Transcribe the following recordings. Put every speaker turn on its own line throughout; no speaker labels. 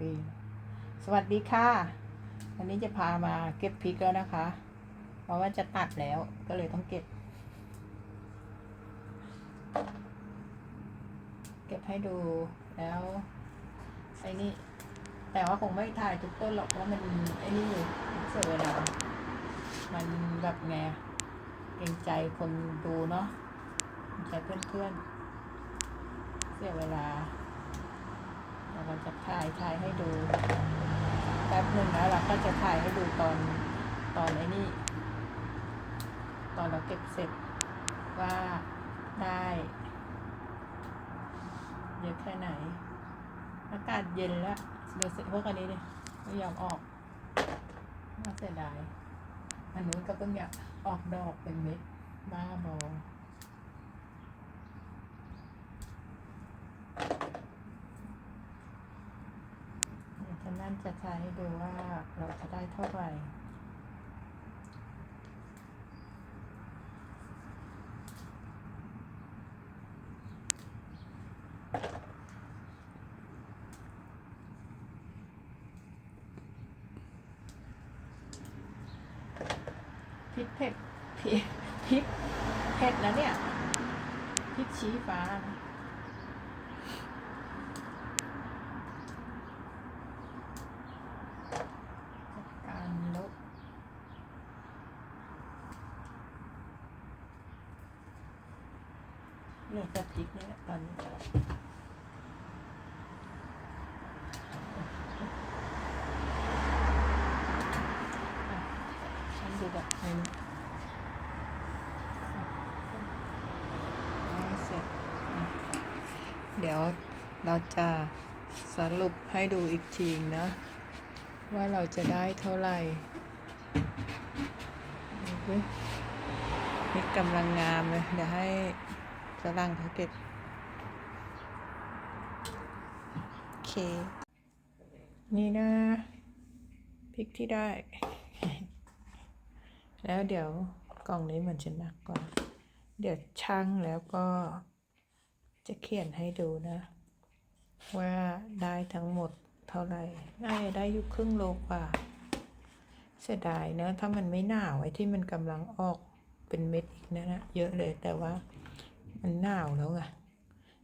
ปีสวัสดีค่ะ วันนี้จะพามาเก็บพริกแล้วนะคะ เพราะว่าจะตัดแล้วก็เลยต้องเก็บ เก็บให้ดูแล้วไอ้นี่ แต่ว่าคงไม่ถ่ายทุกต้นหรอกเพราะมันไอ้นี่อยู่เสียเวลามันแบบไงเกรงใจคนดูเนาะใจเพื่อนๆเสียเวลา เราจะถ่ายถ่ายให้ดูแป๊บหนึ่งแล้วเราก็จะถ่ายให้ดูตอนตอนไอ้นี่ ตอนเราเก็บเสร็จว่าได้เยอะแค่ไหน อากาศเย็นแล้วเดี๋ยวเสร็จพวกอันนี้ดิไม่ยอมออกน่าเสียดายอันนู้นก็เพิ่งอยากออกดอกเป็นเม็ดบ้าบอ เดี๋ยวจะ นั่นจะใช้ให้ดูว่าเราจะได้เท่าไหร่พริกเผ็ดพริกเผ็ดแล้วเนี่ยพริกชี้ฟ้านะจัดการลบ เหลือแต่พริกนี่แหละตอนนี้ฉันดูแบบเมนูให้เสร็จเดี๋ยวเราจะสรุปให้ดูอีกทีนะ ว่าเราจะได้เท่าไหร่นี่กำลังงามเลยเดี๋ยวให้ ฝรั่งเขาเก็บโอเค นี่นะพริกที่ได้ แล้วเดี๋ยวกล่องนี้มันจะหนักกว่า เดี๋ยวชั่งแล้วก็จะเขียนให้ดูนะ ว่าได้ทั้งหมดเท่าไหร่น่าจะได้อยู่ครึ่งโลกว่า เสียดายนะ ถ้ามันไม่หนาวไอ้ที่มันกำลังออกเป็นเม็ดอีกนะนะเยอะเลยแต่ว่า มันหนาวแล้วไง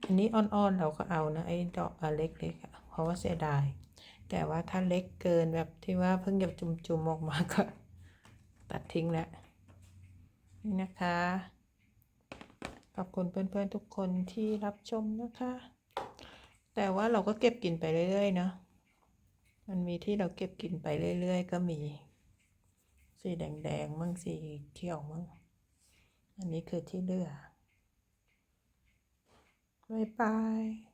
อันนี้อ่อนๆเราก็เอานะไอ้ดอกอันเล็กๆเพราะว่าเสียดาย แต่ว่าถ้าเล็กเกินแบบที่ว่าเพิ่งจะจุ่มๆออกมาก็ตัดทิ้งแล้วนี่นะคะ ขอบคุณเพื่อนๆทุกคนที่รับชมนะคะ แต่ว่าเราก็เก็บกินไปเรื่อยๆเนาะมันมีที่เราเก็บกินไปเรื่อยๆ ก็มี สีแดงๆมั่งสีเขียวมั่งอันนี้คือที่เลือบ๊ายบาย